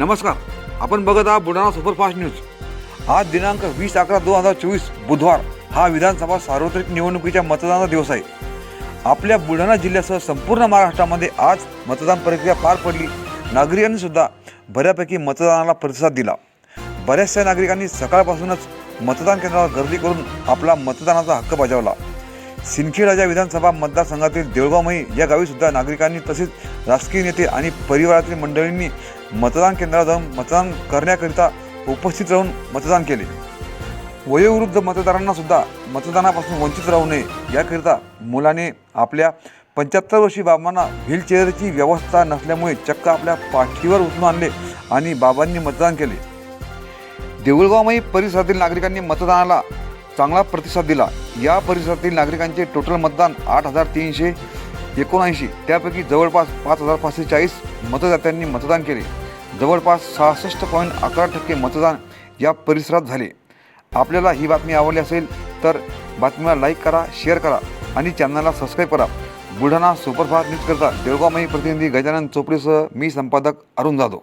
नमस्कार. आपण बघत आहात बुलढाणा सुपरफास्ट न्यूज. आज दिनांक वीस अकरा दोन हजार चोवीस बुधवार हा विधानसभा सार्वत्रिक निवडणुकीच्या मतदानाचा दिवस आहे. आपल्या बुलढाणा जिल्ह्यासह संपूर्ण महाराष्ट्रामध्ये आज मतदान प्रक्रिया पार पडली. नागरिकांनी सुद्धा बऱ्यापैकी मतदानाला प्रतिसाद दिला. बऱ्याचशा नागरिकांनी सकाळपासूनच मतदान केंद्रावर गर्दी करून आपला मतदानाचा हक्क बजावला. सिंदखेड विधानसभा मतदारसंघातील देऊळगावमही या गावी सुद्धा नागरिकांनी तसेच राजकीय नेते आणि परिवारातील मंडळींनी मतदान केंद्रावर जाऊन मतदान करण्याकरिता उपस्थित राहून मतदान केले. वयोवृद्ध मतदारांना सुद्धा मतदानापासून वंचित राहू नये याकरिता मुलाने आपल्या पंच्याहत्तर वर्षी बाबांना व्हीलचेअरची व्यवस्था नसल्यामुळे चक्क आपल्या पाठीवर उचलून आणले आणि बाबांनी मतदान केले. देऊळगावमही परिसरातील नागरिकांनी मतदानाला चांगला प्रतिसाद दिला. या परिसरातील नागरिकांचे टोटल मतदान आठ हजार तीनशे एकोणऐंशी. त्यापैकी जवळपास पाच हजार पाचशे चाळीस मतदात्यांनी मतदान केले. जवळपास सहासष्ट पॉईंट अकरा टक्के मतदान या परिसरात झाले. आपल्याला ही बातमी आवडली असेल तर बातमीला लाईक करा शेअर करा आणि चॅनलला सबस्क्राईब करा. बुलढाणा सुपरफास्ट न्यूजकरता करता प्रतिनिधी गजानन चोपडेसह मी संपादक अरुण जाधव.